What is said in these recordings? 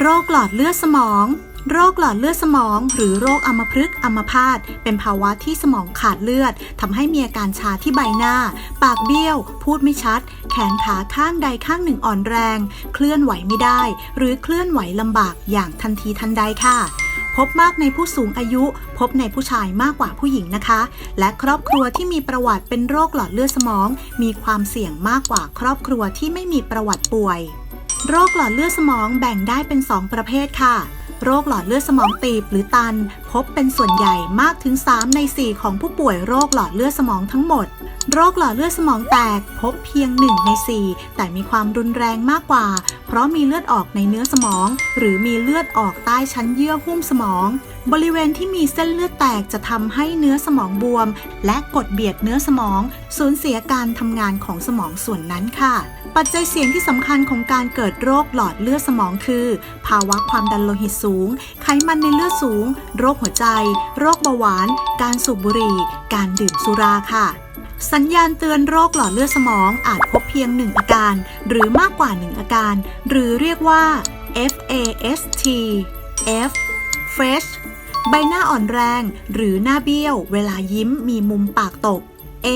โรคหลอดเลือดสมอง โรคหลอดเลือดสมอง หรือโรคอัมพฤกษ์อัมพาตเป็นภาวะที่สมองขาดเลือดทำให้มีอาการชาที่ใบหน้า ปากเบี้ยว พูดไม่ชัด แขนขาข้างใดข้างหนึ่งอ่อนแรง เคลื่อนไหวไม่ได้ หรือเคลื่อนไหวลำบากอย่างทันทีทันใดค่ะพบมากในผู้สูงอายุ พบในผู้ชายมากกว่าผู้หญิงนะคะ และครอบครัวที่มีประวัติเป็นโรคหลอดเลือดสมอง มีความเสี่ยงมากกว่าครอบครัวที่ไม่มีประวัติป่วย โรคหลอดเลือดสมองแบ่งได้เป็น 2 ประเภทค่ะ โรคหลอดเลือดสมองตีบหรือตัน พบเป็นส่วนใหญ่มากถึง 3 ใน 4 ของผู้ป่วยโรคหลอดเลือดสมองทั้งหมด โรคหลอดเลือดสมองแตกพบเพียง 1 ใน 4 แต่มีความรุนแรงมากกว่า เพราะมีเลือดออกในเนื้อสมอง หรือมีเลือดออกใต้ชั้นเยื่อหุ้มสมอง บริเวณที่มีเส้นเลือดแตกจะทำให้เนื้อสมองบวม และกดเบียดเนื้อสมอง สูญเสียการทำงานของสมองส่วนนั้นค่ะ ปัจจัยเสี่ยงที่สำคัญของการเกิดโรคหลอดเลือดสมองคือ ภาวะความดันโลหิตสูง ไขมันในเลือดสูง โรคหัวใจ โรคเบาหวาน การสูบบุหรี่ การดื่มสุราค่ะ สัญญาณเตือนโรคหลอดเลือดสมองอาจพบเพียงหนึ่งอาการ หรือมากกว่าหนึ่งอาการ หรือเรียกว่า FAST F Fresh ใบหน้าอ่อนแรง หรือหน้าเบี้ยว เวลายิ้มมีมุมปากตก A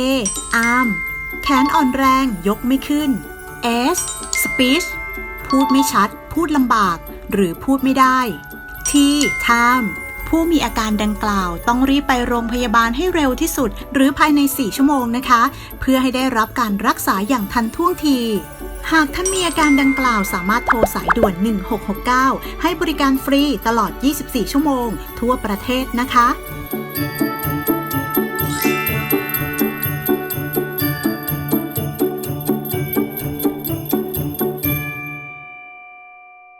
Arm แขนอ่อนแรงยกไม่ขึ้น S Speech พูดไม่ชัด พูดลำบาก หรือพูดไม่ได้ T Time ผู้มีอาการดังกล่าวต้องรีบไปโรงพยาบาลให้เร็วที่สุด หรือภายใน 4 ชั่วโมงนะคะ เพื่อให้ได้รับการรักษาอย่างทันท่วงทีหากท่านมีอาการดังกล่าวสามารถโทรสายด่วน 1669 ให้บริการฟรีตลอด 24 ชั่วโมง ทั่วประเทศนะคะ